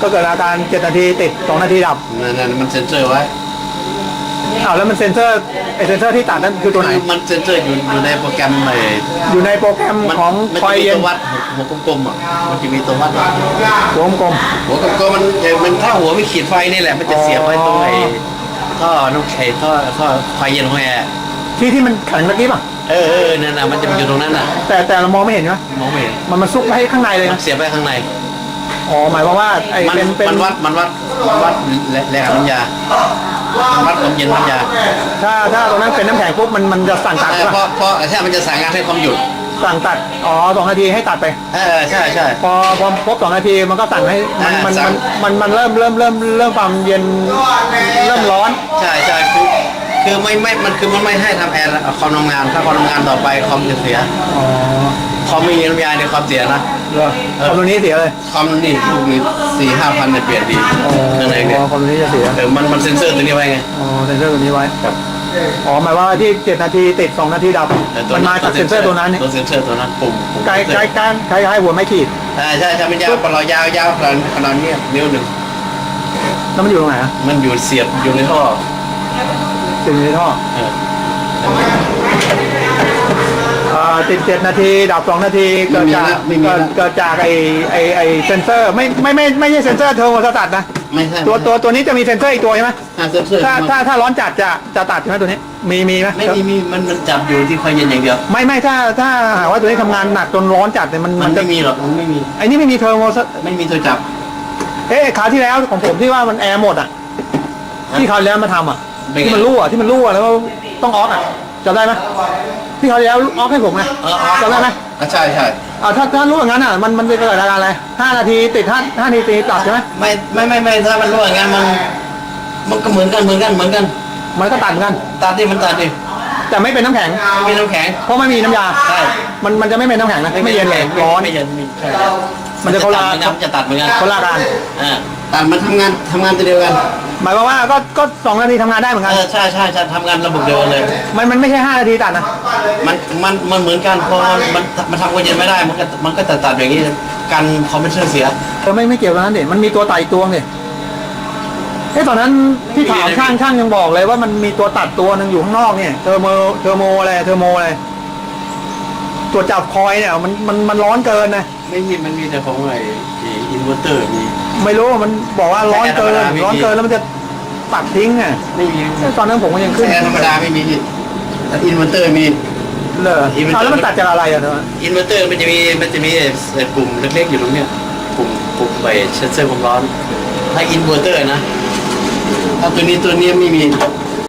ก็เกิดอาการ7นาทีติด2นาทีดับนั่นนั่นมันเซ็นเซอร์ไว้อ้าวแล้วมันเซ็นเซอร์ไอเซ็นเซอร์ที่ตัดนั่นคือตัวไหน มันเซ็นเซอร์อยู่อยู่ในโปรแกรมไอ้อยู่ในโปรแกรมมันของมันคอจะยมีเย็นตัววัดหัวกลมๆอะมันจะมีตัววัดอะหัวกลมหัวกลมๆมันมันถ้าหัวไม่ขีดไฟนี่แหละมันจะเสียบไว้ตรงไอ้ท่อนุกไอ้ท่อท่อไฟเย็นของแอร์ๆที่ที่มันแข็งตะกี้ป่ะเออเออนั่นน่ะมันจะอยู่ตรงนั้นน่ะ แต่แต่เรามองไม่เห็นใช่ไหมมองไม่เห็นมันมันซุกไว้ให้ข้างในเลยมันนะเสียบไว้ข้างใน อ๋อหมายความว่าไอมันเป็นเป็นมันวัดมันวัดมันวัดแรงน้ำยา มันวัดความเย็นน้ำยาถ้าถ้าตรงนั้นเป็นน้ำแข็งปุ๊บมันมันจะสั่งตัดเอใช่อเพป่ะราะเพราะถ้ามันจะสั่งงานให้ความหยุด สั่งตัดอ๋อสองนาทีให้ตัดไป เออใช่ใช่ พอพอครบสองนาทีมันก็สั่งให้มันมันสั่มันงมันมันเริ่มเริ่มเริ่มเริ่มความเย็นเริ่มร้อน ใช่ใช่คือคือไม่ไม่มันคือมันไม่ให้ทำแอร์คอมทำงานถ้าคอมทำงานต่อไปคอมจะเสียอ๋อ คอมไม่มีน้ำยาในความเสียนะเหรอคอมตัวนี้เสียเลยคอมนี่ลูกนี้สี่ห้าพันเนี่ยเปลี่ยนดีข้างในเนี่ยอ๋อคอมตัวนี้จะเสียเออมันมันเซ็นเซอร์ตัวนี้ไว้ไงอ๋อเซ็นเซอร์ตัวนี้ไว้อ๋อหมายว่าที่เจ็ดนาทีติดสองนาทีดับเออตัวมันมาจากเซ็นเซอร์ตัวนั้นนี่ตัวเซ็นเซอร์ตัวนั้นปุ่มปุ่มใกล้ใกล้การคล้ายๆหัวไม่ขีดใช่ใช่ใช่มันยาวปลอยาวยาวขนาดขนาดเนี้ยนิ้วหนึ่งแล้วมันอยู่ตรงไหนอะมันอยู่เสียบอยู่ในท่อติดอยู่ในท่อ ติดเจ็ดนาที ดับสองนาทีเกิดจากเกิดเกิดจากไอไอไอเซนเซอร์ไม่ไม่ไม่ไม่ใช่เซนเซอร์เทอร์โมสตัดนะไม่ใช่ตัวตัวตัวนี้จะมีเซ็นเซอร์อีกตัวใช่ไหมอ่าเซ็นเซอร์ถ้าถ้าถ้าร้อนจัดจะจะตัดใช่ไหมตัวนี้มีมีไหมไม่มีมีมันมันจับอยู่ที่ความเย็นอย่างเดียว ไม่ไม่ถ้าถ้าหากว่าตัวนี้ทำงานหนักจนร้อนจัดเนี่ยมันมัมันนจะไม่มีหรอกมันไม่มีไอ้นี่ไม่มีเทอร์โมสไม่มีตัวจับ เอ๊ะคราวที่แล้วของผมที่ว่ามันแอร์หมดอะที่คราวที่แล้วมาทำอะเป็นไง ที่มันรั่วที่มันรั่วแล้วต้องออกอะ จำได้ไหมที่คราวที่แล้วออกให้ผมไงเอออ๋อจำได้ไหมอะใช่ใช่อ่าถ้าถ้ารั่วอย่างนั้นอะมันมันจะเกิดอาการอะไรห้านาทีติดห้าห้านาทีตัดใช่ไหมไม่ไม่ไม่ไม่ถ้ามันรั่วอย่างนั้นมัน มันก็เหมือนกันเหมือนกันเหมือนกันมันก็ตัดเหมือนกัน ตัดดิมันตัดดิแต่ไม่เป็นน้ำแข็ง ไม่มีน้ำแข็ง เพราะไม่มีน้ำยา ใช่ มันมันจะไม่เป็นน้ำแข็งนะไม่เย็นเลยไม่ร้อน ไม่เย็นไม่ใช่มันจะคนละ ตัดเหมือนกันจะตัดเหมือนกันคนละอาการ อ่าตัดมันทำงานทำงานตัวเดียวกัน หมายความว่าก็ก็สองนาทีทำงานได้เหมือนกันเออใช่ใช่ใช่ทำงานระบบเดียวกันเลย มันมันไม่ใช่ห้านาทีตัดนะมันมันมันเหมือนกันพอมันมันทำความเย็นไม่ได้ มันก็มันก็ตัดตัดอย่างนี้กันคอมเพรสเซอร์เสีย เออไม่ไม่เกี่ยวกับนั้นเด็มันมีตัวตัดอีกตัวเนี่ยเอ้ตอนนั้นที่ถามมีอะไรช่างช่างยังบอกเลยว่ามันมีตัวตัดตัวหนึ่งอยู่ข้างนอกเนี่ยเทอร์โมเทอร์โมอะไรเทอร์โมอะไร ตัวจับคอยเนี่ยมันมันมันร้อนเกินนะ ไม่มีมันมีแต่ของไอ้อินเวอร์เตอร์มี ไม่รู้มันบอกว่าร้อนเกินแอร์ธรรมดาไม่มีร้อนเกินแล้วมันจะตัดทิ้งอะไม่มีตอนนั้นผมก็ยังขึ้นแอร์ธรรมดาไม่มีแต่อินเวอร์เตอร์มีเลยอีเวนต์เอาแล้วมันตัดจากอะไรอะเธออินเวอร์เตอร์มันจะมีมันจะมีไอ้ปุ่มเล็กๆอยู่ตรงเนี้ยปุ่มปุ่มไปเช็ดเซอร์ความร้อน ถ้าอินเวอร์เตอร์นะถ้าตัวนี้ตัวนี้ไม่มี